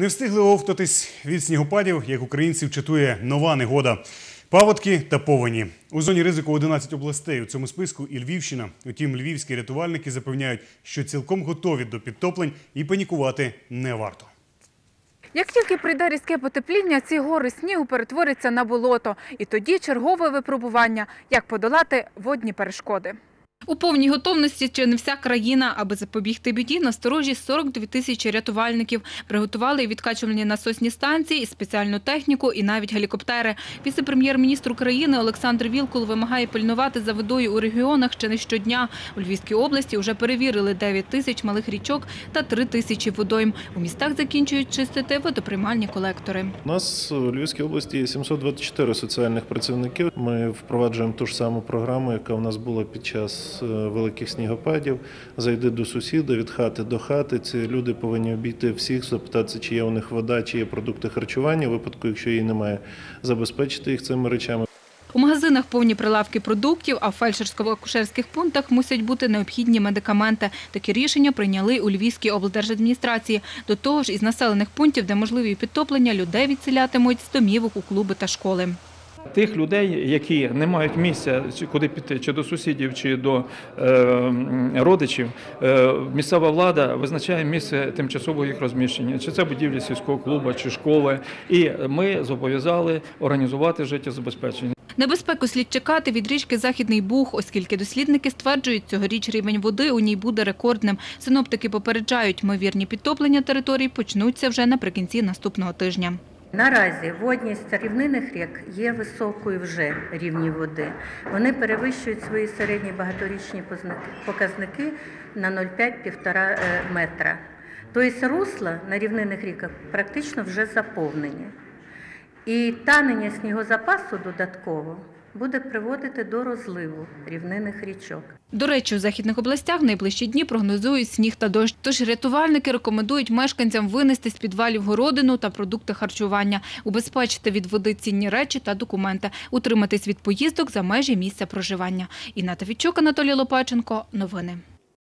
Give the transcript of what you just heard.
Не встигли овтатись від снігопадів, як українців чатує нова негода. Паводки та повені. У зоні ризику 11 областей. У цьому списку і Львівщина. Утім, львівські рятувальники запевняють, що цілком готові до підтоплень і панікувати не варто. Як тільки прийде різке потепління, ці гори снігу перетворяться на болото. І тоді чергове випробування – як подолати водні перешкоди. У повній готовності чи не вся країна, аби запобігти біді, насторожі 42 тисячі рятувальників. Приготували відкачувальні насосні станції, і спеціальну техніку, і навіть гелікоптери. Віце-прем'єр-міністр України Олександр Вілкул вимагає пильнувати за водою у регіонах ще не щодня. У Львівській області вже перевірили 9 тисяч малих річок та 3 тисячі водойм. У містах закінчують чистити водоприймальні колектори. У нас у Львівській області є 724 соціальних працівників. Ми впроваджуємо ту ж саму програму, яка у нас була під час е, великих снігопадів. Зайди до сусіда від хати до хати. Ці люди повинні обійти всіх, запитатися, чи є у них вода, чи є продукти харчування. У випадку, якщо її немає, забезпечити їх цими речами. У магазинах повні прилавки продуктів, а в фельдшерсько-акушерських пунктах мусять бути необхідні медикаменти. Такі рішення прийняли у Львівській облдержадміністрації. До того ж, із населених пунктів, де можливі підтоплення, людей відселятимуть з домівок у клуби та школи. Тих людей, які не мають місця куди піти, чи до сусідів, чи до е, родичів, е, місцева влада визначає місце тимчасового їх розміщення, чи це будівлі сільського клубу, чи школи. І ми зобов'язали організувати життєзабезпечення. Небезпеку слід чекати від річки Західний Буг, оскільки дослідники стверджують, цьогоріч рівень води у ній буде рекордним. Синоптики попереджають, ймовірні підтоплення територій почнуться вже наприкінці наступного тижня. Наразі водність рівнинних рік є високою вже рівні води. Вони перевищують свої середні багаторічні показники на 0,5-1,5 метра. Тобто русла на рівнинних ріках практично вже заповнені. І танення снігозапасу додатково буде приводити до розливу рівнинних річок. До речі, у західних областях в найближчі дні прогнозують сніг та дощ. Тож рятувальники рекомендують мешканцям винести з підвалів городину та продукти харчування, убезпечити від води цінні речі та документи, утриматись від поїздок за межі місця проживання. Інна Тавічук, Анатолій Лопаченко. Новини.